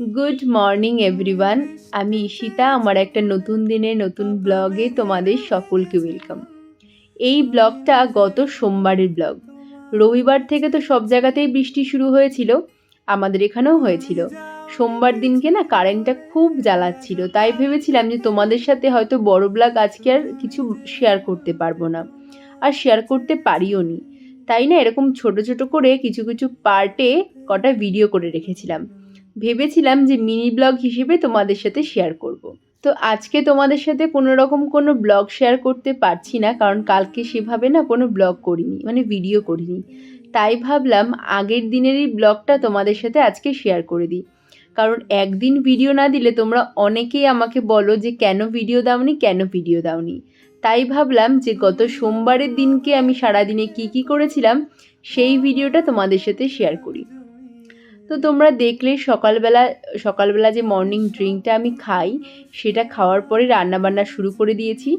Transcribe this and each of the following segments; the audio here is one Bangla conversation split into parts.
গুড মর্নিং এভরিওয়ান আমি ঈশিতা, আমার একটা নতুন দিনের নতুন ব্লগে তোমাদের সকলকে ওয়েলকাম এই ব্লগটা গত সোমবারের ব্লগ। রবিবার থেকে তো সব জায়গাতেই বৃষ্টি শুরু হয়েছিল, আমাদের এখানেও হয়েছিল। সোমবার দিনকে না কারেন্টটা খুব জ্বালাচ্ছিল, তাই ভেবেছিলাম যে তোমাদের সাথে হয়তো বড় ব্লগ আজকে আর কিছু শেয়ার করতে পারব না। আর শেয়ার করতে পারিও নি। তাই না এরকম ছোট ছোট করে কিছু কিছু পার্টে কটা ভিডিও করে রেখেছিলাম। ভেবেছিলাম যে মিনি ব্লগ হিসেবে তোমাদের সাথে শেয়ার করব। তো আজকে তোমাদের সাথে কোনো রকম কোনো ব্লগ শেয়ার করতে পারছি না, কারণ কালকে সেভাবে না কোনো ব্লগ করিনি মানে ভিডিও করিনি। তাই ভাবলাম আগের দিনেরই ব্লগটা তোমাদের সাথে আজকে শেয়ার করে দিই। কারণ একদিন ভিডিও না দিলে তোমরা অনেকেই আমাকে বলো যে কেন ভিডিও দাওনি, কেন ভিডিও দাওনি। তাই ভাবলাম যে গত সোমবারের দিনকে আমি সারাদিনে কি কি করেছিলাম, সেই ভিডিওটা তোমাদের সাথে শেয়ার করি। তো তোমরা দেখলে সকালবেলা সকালবেলা যে মর্নিং ড্রিঙ্কটা আমি খাই, সেটা খাওয়ার পরে রান্নাবান্না শুরু করে দিয়েছি।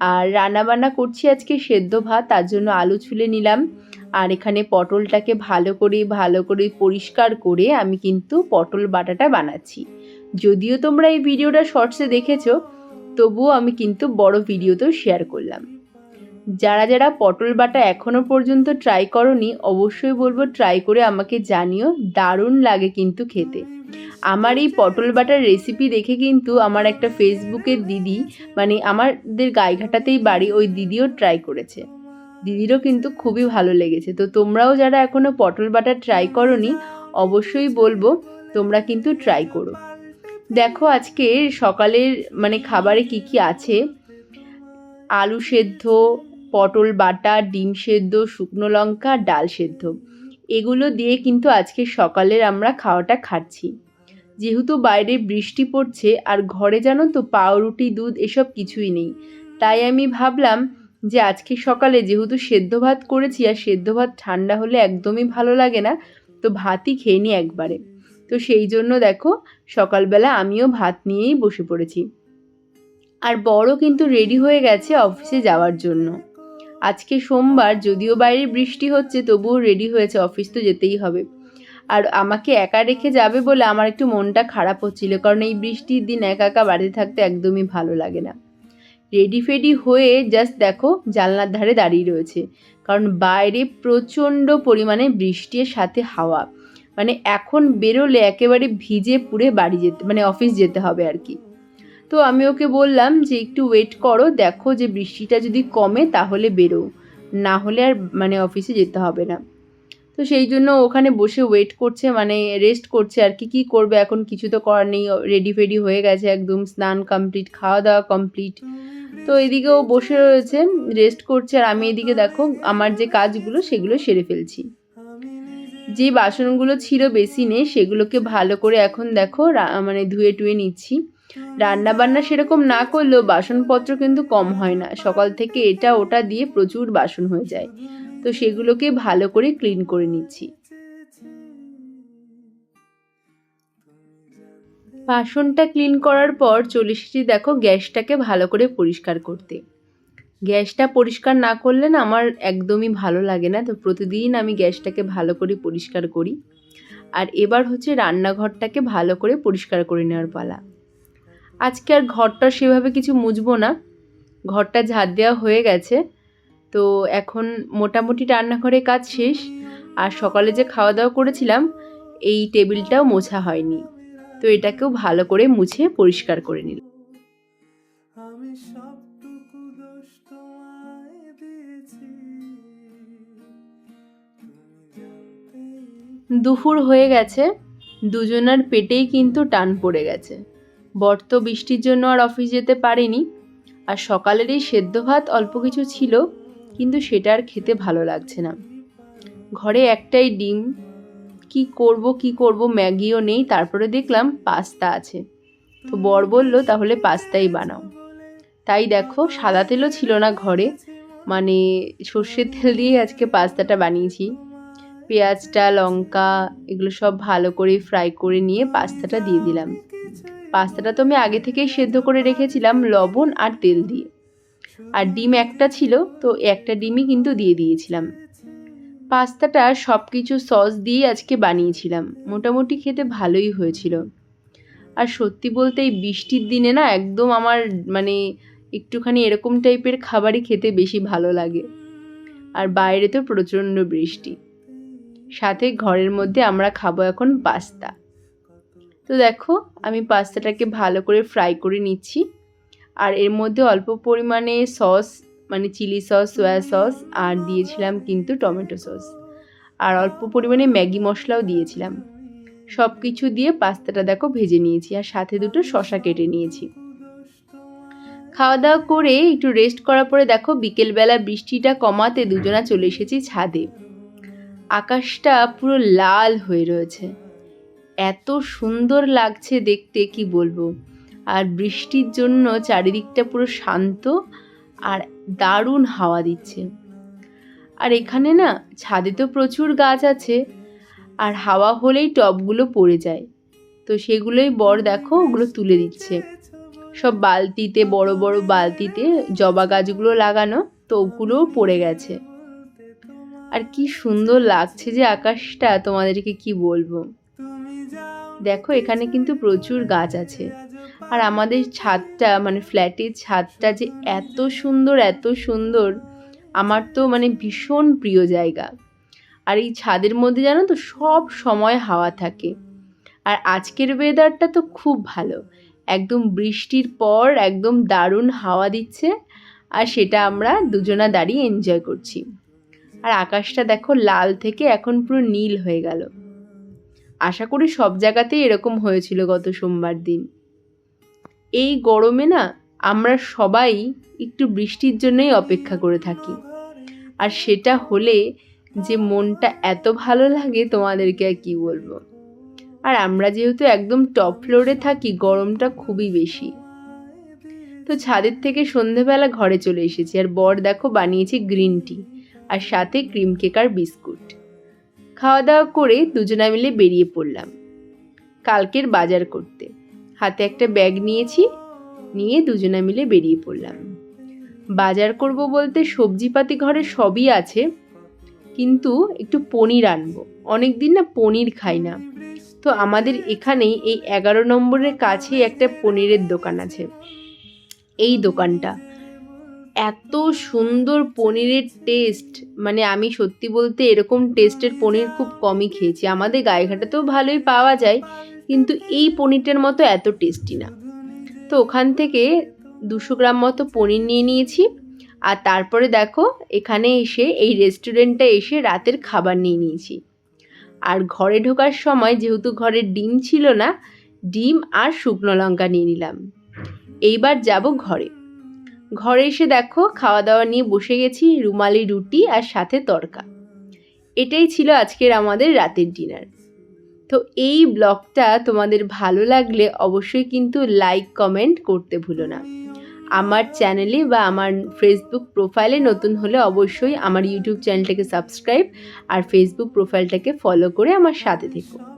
আর রান্নাবান্না করছি আজকে সেদ্ধ ভাত, তার জন্য আলু ছুলে নিলাম। আর এখানে পটলটাকে ভালো করে ভালো করে পরিষ্কার করে আমি কিন্তু পটল বাটাটা বানাচ্ছি। যদিও তোমরা এই ভিডিওটা শর্টসে দেখেছ, তবুও আমি কিন্তু বড় ভিডিওতেও শেয়ার করলাম। যারা যারা পটল বাটা এখনও পর্যন্ত ট্রাই করনি, অবশ্যই বলব ট্রাই করে আমাকে জানিও, দারুণ লাগে কিন্তু খেতে। আমার এই পটল বাটার রেসিপি দেখে কিন্তু আমার একটা ফেসবুকের দিদি মানে আমাদের গাইঘাটাতেই বাড়ি, ওই দিদিও ট্রাই করেছে। দিদিরও কিন্তু খুবই ভালো লেগেছে। তো তোমরাও যারা এখনও পটল বাটার ট্রাই করনি, অবশ্যই বলব তোমরা কিন্তু ট্রাই করো। দেখো আজকে সকালের মানে খাবারে কি কি আছে? আলু সেদ্ধ পটল, বাটা, ডিম সেদ্ধ, শুকনো লঙ্কা, ডাল সেদ্ধ। এগুলো দিয়ে কিন্তু আজকে সকালের আমরা খাওয়াটা খাচ্ছি। যেহেতু বাইরে বৃষ্টি পড়ছে, আর ঘরে জানো তো পাউরুটি, দুধ এসব কিছুই নেই। তাই আমি ভাবলাম যে আজকে সকালে যেহেতু সেদ্ধ ভাত করেছি, আর সেদ্ধ ভাত ঠান্ডা হলে একদমই ভালো লাগে না, তো ভাতই খেয়ে নিই একবারে। তো সেই জন্য দেখো, সকালবেলা আমিও ভাত নিয়েই বসে পড়েছি। আর বড় কিন্তু রেডি হয়ে গেছে অফিসে যাওয়ার জন্য। আজকে সোমবার, যদিও বাইরে বৃষ্টি হচ্ছে, তবুও রেডি হয়েছে অফিস তো যেতেই হবে। আর আমাকে একা রেখে যাবে বলে আমার একটু মনটা খারাপ হচ্ছিল, কারণ এই বৃষ্টির দিন একা একা বাড়িতে থাকতে একদমই ভালো লাগে না। রেডি ফেডি হয়ে জাস্ট দেখো, জানলার ধারে দাঁড়িয়ে রয়েছে, কারণ বাইরে প্রচণ্ড পরিমাণে বৃষ্টির সাথে হাওয়া। মানে এখন বেরোলে একেবারে ভিজে পুড়ে বাড়ি যেতে মানে অফিস যেতে হবে আর কি। তো আমি ওকে বললাম যে একটু ওয়েট করো, দেখো যে বৃষ্টিটা যদি কমে তাহলে বেরো। না হলে আর মানে অফিসে যেতে হবে না। তো সেই জন্য ওখানে বসে ওয়েট করছে মানে রেস্ট করছে আর কি, কী করবে এখন কিছু তো করার নেই রেডি ফেডি হয়ে গেছে একদম, স্নান কমপ্লিট খাওয়া দাওয়া কমপ্লিট তো এদিকে ও বসে রয়েছে রেস্ট করছে আর আমি এদিকে দেখো আমার যে কাজগুলো সেগুলো সেরে ফেলছি। যে বাসনগুলো ছিল বেসিনে সেগুলোকে ভালো করে এখন দেখো মানে ধুয়ে টুয়ে নিচ্ছি। রান্না বান্না সেরকম না করলেও বাসনপত্র কিন্তু কম হয় না। সকাল থেকে এটা ওটা দিয়ে প্রচুর বাসন হয়ে যায়। তো সেগুলোকে ভালো করে ক্লিন করে নিচ্ছি। বাসনটা ক্লিন করার পর চলে এসেছি দেখো গ্যাসটাকে ভালো করে পরিষ্কার করতে। গ্যাসটা পরিষ্কার না করলে না আমার একদমই ভালো লাগে না। তো প্রতিদিন আমি গ্যাসটাকে ভালো করে পরিষ্কার করি। আর এবার হচ্ছে রান্নাঘরটাকে ভালো করে পরিষ্কার করে নেওয়ার পালা। আজকে আর ঘরটা সেভাবে কিছু মুছবো না। ঘরটা ঝাড় দেওয়া হয়ে গেছে। তো এখন মোটামুটি রান্নাঘরে কাজ শেষ। আর সকালে যে খাওয়া দাওয়া করেছিলাম এই টেবিলটাও মোছা হয়নি। তো এটাকেও ভালো করে মুছে পরিষ্কার করে নিল। দুপুর হয়ে গেছে। দুজনার পেটেই কিন্তু টান পড়ে গেছে। বর তো বৃষ্টির জন্য আর অফিস যেতে পারেনি। আর সকালের এই সেদ্ধ ভাত অল্প কিছু ছিল, কিন্তু সেটা আর খেতে ভালো লাগছে না। ঘরে একটাই ডিম, কি করব কি করব ম্যাগিও নেই, তারপরে দেখলাম পাস্তা আছে। তো বর বলল, তাহলে পাস্তাই বানাও। তাই দেখো, সাদা তেলও ছিল না ঘরে মানে সর্ষের তেল দিয়ে আজকে পাস্তাটা বানিয়েছি। পেঁয়াজটা, লঙ্কা, এগুলো সব ভালো করে ফ্রাই করে নিয়ে পাস্তাটা দিয়ে দিলাম। পাস্তাটা তো আমি আগে থেকেই সেদ্ধ করে রেখেছিলাম লবণ আর তেল দিয়ে। আর ডিম একটা ছিল, তো একটা ডিমই কিন্তু দিয়ে দিয়েছিলাম। পাস্তাটা সব কিছু সস দিয়ে আজকে বানিয়েছিলাম। মোটামুটি খেতে ভালোই হয়েছিল। আর সত্যি বলতে এই বৃষ্টির দিনে না একদম আমার মানে একটুখানি এরকম টাইপের খাবারই খেতে বেশি ভালো লাগে। আর বাইরে তো প্রচণ্ড বৃষ্টি। সাথে ঘরের মধ্যে আমরা খাব এখন পাস্তা। তো দেখো, আমি পাস্তাটাকে ভালো করে ফ্রাই করে নিচ্ছি। আর এর মধ্যে অল্প পরিমাণে সস মানে চিলি সস সয়া সস আর দিয়েছিলাম কিন্তু টমেটো সস আর অল্প পরিমাণে ম্যাগি মশলাও দিয়েছিলাম। সব কিছু দিয়ে পাস্তাটা দেখো ভেজে নিয়েছি, আর সাথে দুটো শশা কেটে নিয়েছি। খাওয়া দাওয়া করে একটু রেস্ট করার পরে দেখো, বিকেলবেলা বৃষ্টিটা কমাতে দুজনা চলে এসেছি ছাদে। আকাশটা পুরো লাল হয়ে রয়েছে। এত সুন্দর লাগছে দেখতে, কি বলব? আর বৃষ্টির জন্য চারিদিকটা পুরো শান্ত আর দারুণ হাওয়া দিচ্ছে। আর এখানে না, ছাদে তো প্রচুর গাছ আছে, আর হাওয়া হলেই টবগুলো পড়ে যায়। তো সেগুলোই বর দেখো, ওগুলো তুলে দিচ্ছে। সব বালতিতে, বড় বড় বালতিতে জবা গাছগুলো লাগানো তো ওগুলোও পড়ে গেছে। আর কি সুন্দর লাগছে যে আকাশটা, তোমাদেরকে কি বলব? দেখো, এখানে কিন্তু প্রচুর গাছ আছে। আর আমাদের ছাদটা মানে ফ্ল্যাটের ছাদটা যে এত সুন্দর এত সুন্দর, আমার তো মানে ভীষণ প্রিয় জায়গা। আর এই ছাদের মধ্যে জানো তো, সব সময় হাওয়া থাকে। আর আজকের ওয়েদারটা তো খুব ভালো। একদম বৃষ্টির পর একদম দারুণ হাওয়া দিচ্ছে, আর সেটা আমরা দুজনা দাঁড়িয়ে এনজয় করছি। আর আকাশটা দেখো লাল থেকে এখন পুরো নীল হয়ে গেল। আশা করি সব জায়গাতেই এরকম হয়েছিল গত সোমবার দিন। এই গরমে না, আমরা সবাই একটু বৃষ্টির জন্যই অপেক্ষা করে থাকি। আর সেটা হলে যে মনটা এত ভালো লাগে তোমাদেরকে আর কী বলব। আর আমরা যেহেতু একদম টপ ফ্লোরে থাকি, গরমটা খুবই বেশি। তো ছাদের থেকে সন্ধেবেলা ঘরে চলে এসেছি। আর বর দেখো বানিয়েছি গ্রিন টি আর সাথে ক্রিম কেক আর বিস্কুট খাওয়া দাওয়া করে দুজনা মিলে বেরিয়ে পড়লাম। কালকের বাজার করতে। হাতে একটা ব্যাগ নিয়েছি, নিয়ে দুজনা মিলে বেরিয়ে পড়লাম। বাজার করব বলতে সবজিপাতি ঘরে সবই আছে, কিন্তু একটু পনির আনব। অনেক দিন না পনির খাই না। তো আমাদের এখানেই এই এগারো নম্বরের কাছেই একটা পনিরের দোকান আছে। এই দোকানটা। এত সুন্দর পনিরের টেস্ট মানে আমি সত্যি বলতে এরকম টেস্টের পনির খুব কমই খেয়েছি। আমাদের গায়েঘাটাতেও ভালোই পাওয়া যায়, কিন্তু এই পনিরটার মতো এত টেস্টি না। তো ওখান থেকে দুশো গ্রাম মতো পনির নিয়ে নিয়েছি, আর তারপরে দেখো, এখানে এসে, এই রেস্টুরেন্টটা এসে রাতের খাবার নিয়ে নিয়েছি। আর ঘরে ঢোকার সময় যেহেতু ঘরে ডিম ছিল না, ডিম আর শুকনো লঙ্কা নিয়ে নিলাম। এইবার যাব ঘরে। ঘরে এসে দেখো খাওয়া দাওয়া নিয়ে বসে গেছি, রুমালি রুটি আর সাথে তরকা। এটাই ছিল আজকের আমাদের রাতের ডিনার। তো এই ব্লগটা তোমাদের ভালো লাগলে অবশ্যই কিন্তু লাইক, কমেন্ট করতে ভুলো না। আমার চ্যানেলে বা আমার ফেসবুক প্রোফাইলে নতুন হলে অবশ্যই আমার ইউটিউব চ্যানেলটাকে সাবস্ক্রাইব আর ফেসবুক প্রোফাইলটাকে ফলো করে আমার সাথে থেকো।